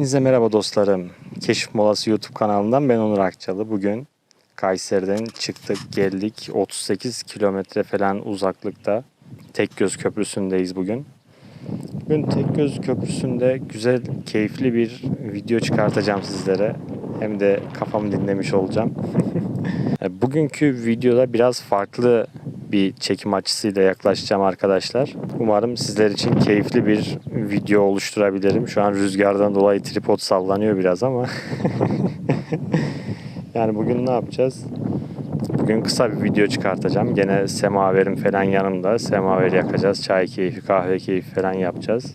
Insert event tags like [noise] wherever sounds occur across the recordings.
Hepinize merhaba dostlarım. Keşif Molası YouTube kanalından ben Onur Akçalı. Bugün Kayseri'den çıktık geldik. 38 kilometre falan uzaklıkta Tekgöz Köprüsü'ndeyiz bugün. Bugün Tekgöz Köprüsü'nde güzel, keyifli bir video çıkartacağım sizlere. Hem de kafamı dinlemiş olacağım. [laughs] E, Bugünkü videoda biraz farklı bir çekim açısıyla yaklaşacağım arkadaşlar. Umarım sizler için keyifli bir video oluşturabilirim. Şu an rüzgardan dolayı tripod sallanıyor biraz ama. [laughs] yani bugün ne yapacağız? Bugün kısa bir video çıkartacağım. Gene semaverim falan yanımda. Semaver yakacağız. Çay keyfi, kahve keyfi falan yapacağız.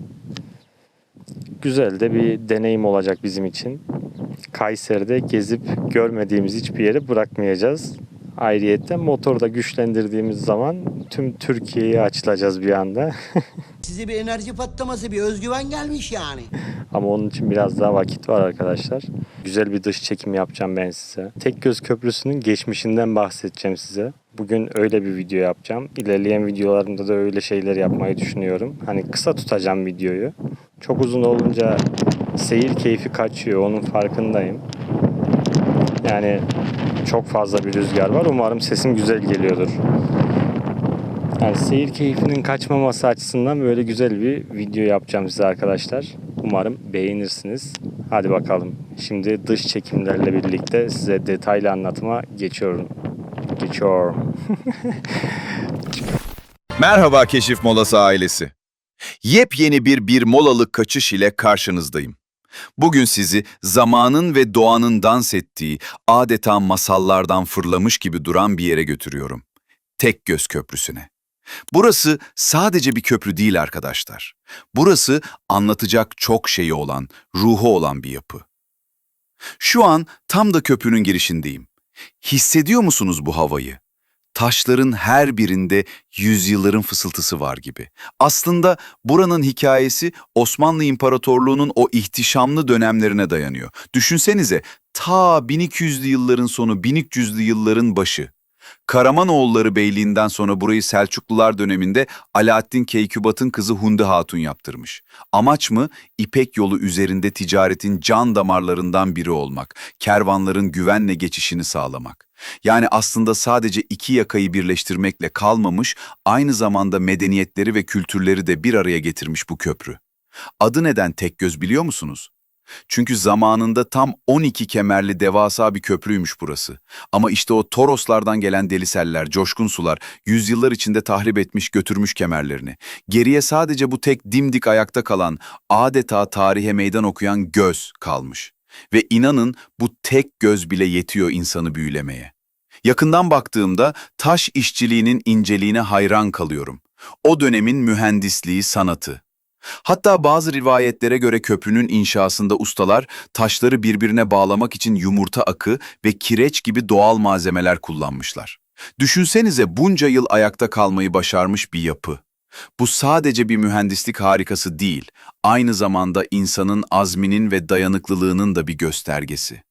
Güzel de bir deneyim olacak bizim için. Kayseri'de gezip görmediğimiz hiçbir yeri bırakmayacağız. Ayrıyetten motoru da güçlendirdiğimiz zaman tüm Türkiye'ye açılacağız bir anda. [laughs] Size bir enerji patlaması, bir özgüven gelmiş yani. Ama onun için biraz daha vakit var arkadaşlar. Güzel bir dış çekim yapacağım ben size. Tekgöz Köprüsü'nün geçmişinden bahsedeceğim size. Bugün öyle bir video yapacağım. İlerleyen videolarımda da öyle şeyler yapmayı düşünüyorum. Hani kısa tutacağım videoyu. Çok uzun olunca seyir keyfi kaçıyor. Onun farkındayım. Yani çok fazla bir rüzgar var. Umarım sesim güzel geliyordur. Yani seyir keyfinin kaçmaması açısından böyle güzel bir video yapacağım size arkadaşlar. Umarım beğenirsiniz. Hadi bakalım. Şimdi dış çekimlerle birlikte size detaylı anlatıma geçiyorum. Geçiyorum. [laughs] Merhaba Keşif Molası ailesi. Yepyeni bir bir molalık kaçış ile karşınızdayım. Bugün sizi zamanın ve doğanın dans ettiği, adeta masallardan fırlamış gibi duran bir yere götürüyorum. Tekgöz Köprüsü'ne. Burası sadece bir köprü değil arkadaşlar. Burası anlatacak çok şeyi olan, ruhu olan bir yapı. Şu an tam da köprünün girişindeyim. Hissediyor musunuz bu havayı? Taşların her birinde yüzyılların fısıltısı var gibi. Aslında buranın hikayesi Osmanlı İmparatorluğu'nun o ihtişamlı dönemlerine dayanıyor. Düşünsenize ta 1200'lü yılların sonu 1300'lü yılların başı. Karamanoğulları Beyliği'nden sonra burayı Selçuklular döneminde Alaaddin Keykubat'ın kızı Hunde Hatun yaptırmış. Amaç mı? İpek yolu üzerinde ticaretin can damarlarından biri olmak, kervanların güvenle geçişini sağlamak. Yani aslında sadece iki yakayı birleştirmekle kalmamış, aynı zamanda medeniyetleri ve kültürleri de bir araya getirmiş bu köprü. Adı neden tek göz biliyor musunuz? Çünkü zamanında tam 12 kemerli devasa bir köprüymüş burası. Ama işte o Toroslardan gelen deliseller, coşkun sular yüzyıllar içinde tahrip etmiş götürmüş kemerlerini. Geriye sadece bu tek dimdik ayakta kalan, adeta tarihe meydan okuyan göz kalmış. Ve inanın bu tek göz bile yetiyor insanı büyülemeye. Yakından baktığımda taş işçiliğinin inceliğine hayran kalıyorum. O dönemin mühendisliği, sanatı. Hatta bazı rivayetlere göre köprünün inşasında ustalar taşları birbirine bağlamak için yumurta akı ve kireç gibi doğal malzemeler kullanmışlar. Düşünsenize bunca yıl ayakta kalmayı başarmış bir yapı. Bu sadece bir mühendislik harikası değil, aynı zamanda insanın azminin ve dayanıklılığının da bir göstergesi.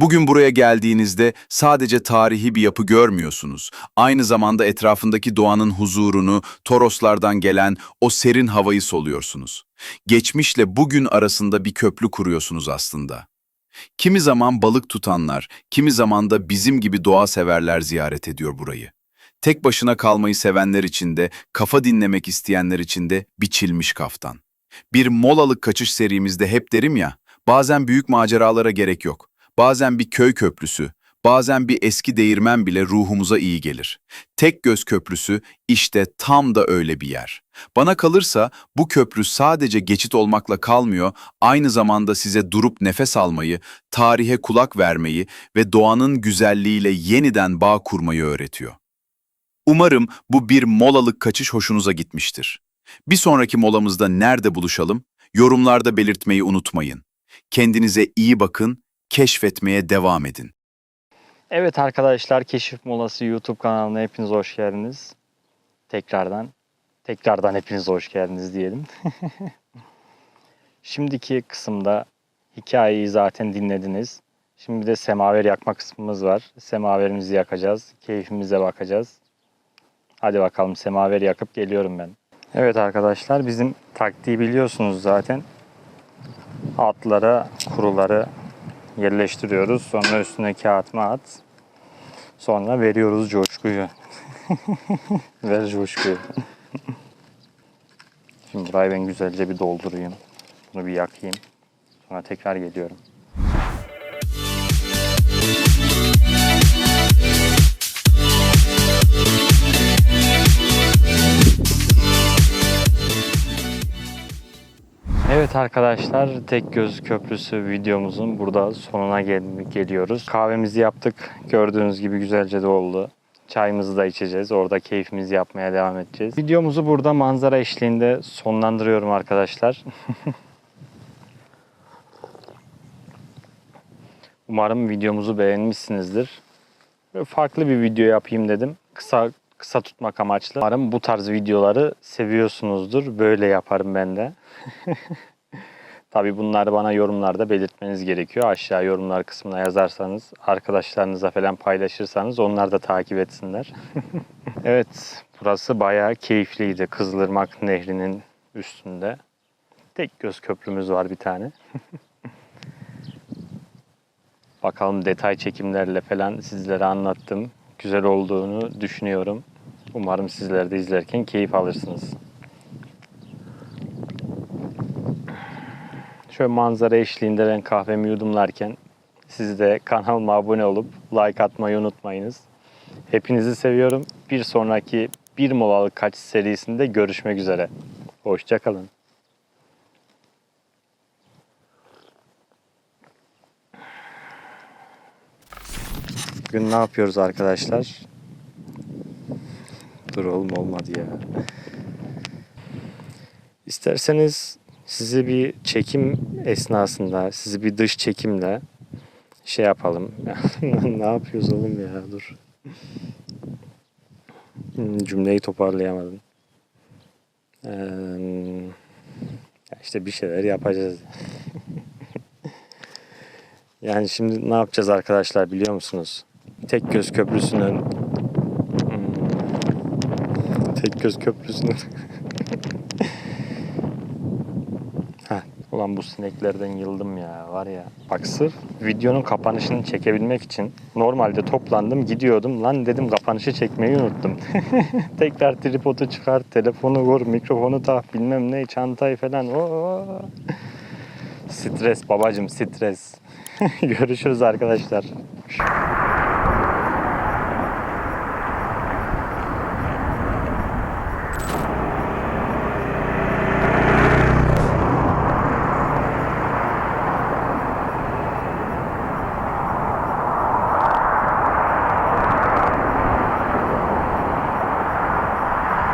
Bugün buraya geldiğinizde sadece tarihi bir yapı görmüyorsunuz. Aynı zamanda etrafındaki doğanın huzurunu, Toroslardan gelen o serin havayı soluyorsunuz. Geçmişle bugün arasında bir köprü kuruyorsunuz aslında. Kimi zaman balık tutanlar, kimi zaman da bizim gibi doğa severler ziyaret ediyor burayı. Tek başına kalmayı sevenler için de, kafa dinlemek isteyenler için de biçilmiş kaftan. Bir molalık kaçış serimizde hep derim ya, bazen büyük maceralara gerek yok. Bazen bir köy köprüsü, bazen bir eski değirmen bile ruhumuza iyi gelir. Tek göz köprüsü işte tam da öyle bir yer. Bana kalırsa bu köprü sadece geçit olmakla kalmıyor, aynı zamanda size durup nefes almayı, tarihe kulak vermeyi ve doğanın güzelliğiyle yeniden bağ kurmayı öğretiyor. Umarım bu bir molalık kaçış hoşunuza gitmiştir. Bir sonraki molamızda nerede buluşalım? Yorumlarda belirtmeyi unutmayın. Kendinize iyi bakın, keşfetmeye devam edin. Evet arkadaşlar Keşif Molası YouTube kanalına hepiniz hoş geldiniz. Tekrardan, tekrardan hepiniz hoş geldiniz diyelim. [laughs] Şimdiki kısımda hikayeyi zaten dinlediniz. Şimdi de semaver yakma kısmımız var. Semaverimizi yakacağız. Keyfimize bakacağız. Hadi bakalım semaver yakıp geliyorum ben. Evet arkadaşlar bizim taktiği biliyorsunuz zaten. altlara kuruları yerleştiriyoruz. Sonra üstüne kağıt at. Sonra veriyoruz coşkuyu. [laughs] Ver coşkuyu. Şimdi burayı ben güzelce bir doldurayım. Bunu bir yakayım. Sonra tekrar geliyorum. Evet arkadaşlar Tek Göz Köprüsü videomuzun burada sonuna gel- geliyoruz. Kahvemizi yaptık. Gördüğünüz gibi güzelce de oldu. Çayımızı da içeceğiz. Orada keyfimizi yapmaya devam edeceğiz. Videomuzu burada manzara eşliğinde sonlandırıyorum arkadaşlar. [laughs] Umarım videomuzu beğenmişsinizdir. Böyle farklı bir video yapayım dedim. Kısa kısa tutmak amaçlı. Umarım bu tarz videoları seviyorsunuzdur. Böyle yaparım ben de. [laughs] Tabii bunları bana yorumlarda belirtmeniz gerekiyor. Aşağı yorumlar kısmına yazarsanız, arkadaşlarınıza falan paylaşırsanız onlar da takip etsinler. [laughs] evet, burası bayağı keyifliydi. Kızılırmak Nehri'nin üstünde. Tek göz köprümüz var bir tane. [laughs] Bakalım detay çekimlerle falan sizlere anlattım. Güzel olduğunu düşünüyorum. Umarım sizler de izlerken keyif alırsınız. Şöyle manzara eşliğinde ben kahvemi yudumlarken siz de kanalıma abone olup like atmayı unutmayınız. Hepinizi seviyorum. Bir sonraki bir molalık kaç serisinde görüşmek üzere. Hoşçakalın. Bugün ne yapıyoruz arkadaşlar? Dur oğlum olmadı ya. İsterseniz sizi bir çekim esnasında, sizi bir dış çekimle şey yapalım. [laughs] ne yapıyoruz oğlum ya dur. Hmm, Cümleyi toparlayamadım. Ee, işte bir şeyler yapacağız. [laughs] yani şimdi ne yapacağız arkadaşlar biliyor musunuz? Tek Göz Köprüsü'nün Hmm, Tek Göz Köprüsü'nün [laughs] ulan bu sineklerden yıldım ya var ya. Bak sırf videonun kapanışını çekebilmek için normalde toplandım gidiyordum. Lan dedim kapanışı çekmeyi unuttum. [laughs] Tekrar tripodu çıkar, telefonu vur, mikrofonu tak bilmem ne, çantayı falan. Oo. Stres babacım stres. [laughs] Görüşürüz arkadaşlar.